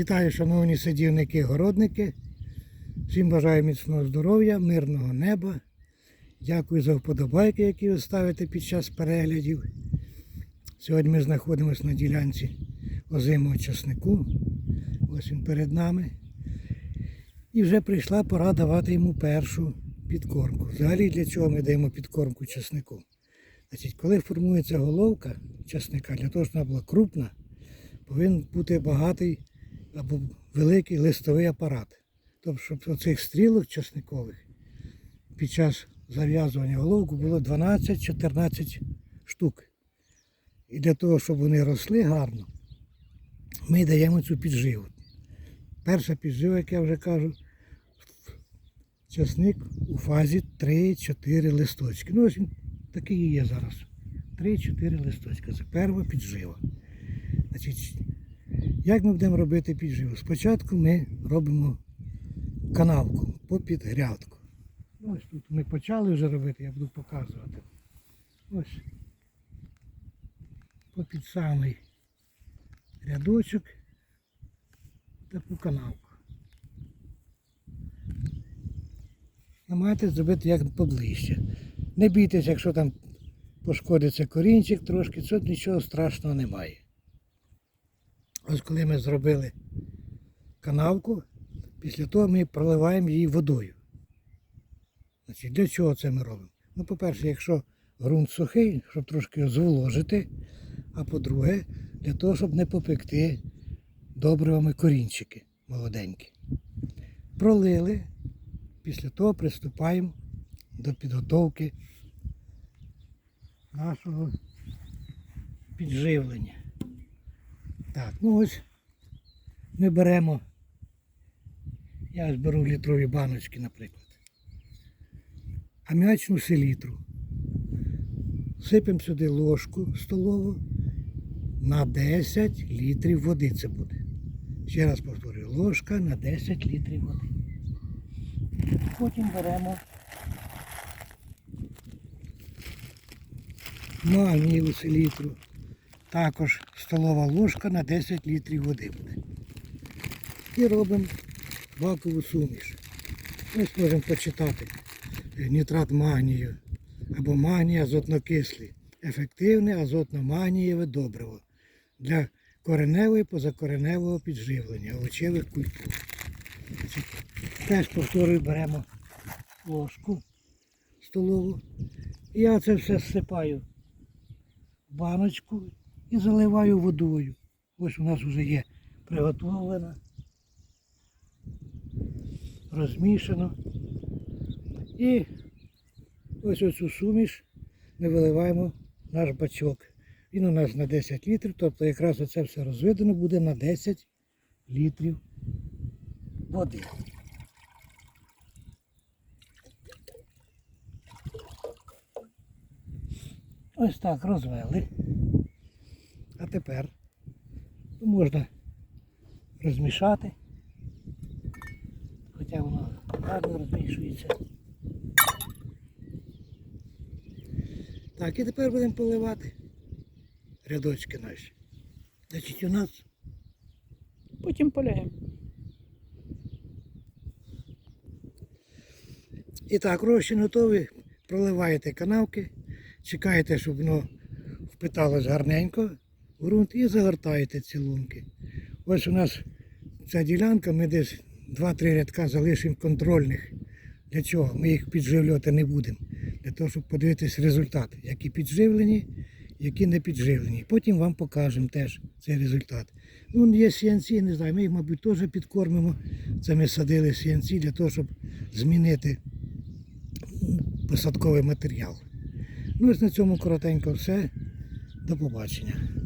Вітаю, шановні садівники, городники. Всім бажаю міцного здоров'я, мирного неба. Дякую за вподобайки, які ви ставите під час переглядів. Сьогодні ми знаходимося на ділянці озимого часнику. Ось він перед нами. І вже прийшла пора давати йому першу підкормку. Взагалі для чого ми даємо підкормку часнику? Значить, коли формується головка часника, для того, щоб вона була крупна, повинен бути багатий або великий листовий апарат. Тобто, щоб оцих стрілок часникових під час зав'язування головку було 12-14 штук. І для того, щоб вони росли гарно, ми даємо цю підживу. Перша піджива, як я вже кажу, часник у фазі 3-4 листочки. Ну, ось він такий і є зараз. 3-4 листочки. Це перша піджива. Значить, як ми будемо робити підживу? Спочатку ми робимо канавку попід грядку. Ось тут ми почали вже робити, я буду показувати. Ось попід самий рядочок таку канавку. Намагайтесь зробити як поближче. Не бійтесь, якщо там пошкодиться корінчик трошки, тут нічого страшного немає. Ось коли ми зробили канавку, після того ми проливаємо її водою. Значить, для чого це ми робимо? Ну, по-перше, якщо ґрунт сухий, щоб трошки його зволожити, а по-друге, для того, щоб не попекти добривами корінчики молоденькі. Пролили, після того приступаємо до підготовки нашого підживлення. Так, ну ось ми беремо, я ось беру літрові баночки, наприклад. Аміачну селітру. Сипемо сюди ложку столову на 10 літрів води це буде. Ще раз повторюю, ложка на 10 літрів води. Потім беремо магнієву селітру. Також столова ложка на 10 літрів води буде. І робимо бакову суміш. Ось можемо почитати е, нітрат магнію або магній азотнокислий. Ефективне азотно-магнієве добриво для кореневого і позакореневого підживлення овочевих культур. Теж повторюю, беремо ложку столову. Я це все всипаю в баночку і заливаю водою. Ось у нас вже є приготовлена, розмішано. І ось оцю суміш ми виливаємо наш бачок. Він у нас на 10 літрів, тобто якраз оце все розведено буде на 10 літрів води. Ось так розвели. Тепер можна розмішати, хоча воно гарно розмішується. Так, і тепер будемо поливати рядочки наші. Значить, у нас Потім поляємо. І так, розчин готовий, проливаєте канавки, чекаєте, щоб воно впиталось гарненько ґрунт і загортаєте ці лунки. Ось у нас ця ділянка, ми десь 2-3 рядка залишимо контрольних. Для чого? Ми їх підживлювати не будемо. Для того, щоб подивитись результат, які підживлені, які не підживлені. Потім вам покажемо теж цей результат. Ну, є сіянці, не знаю, ми їх, мабуть, теж підкормимо. Це ми садили сіянці для того, щоб змінити посадковий матеріал. Ну ось на цьому коротенько все. До побачення.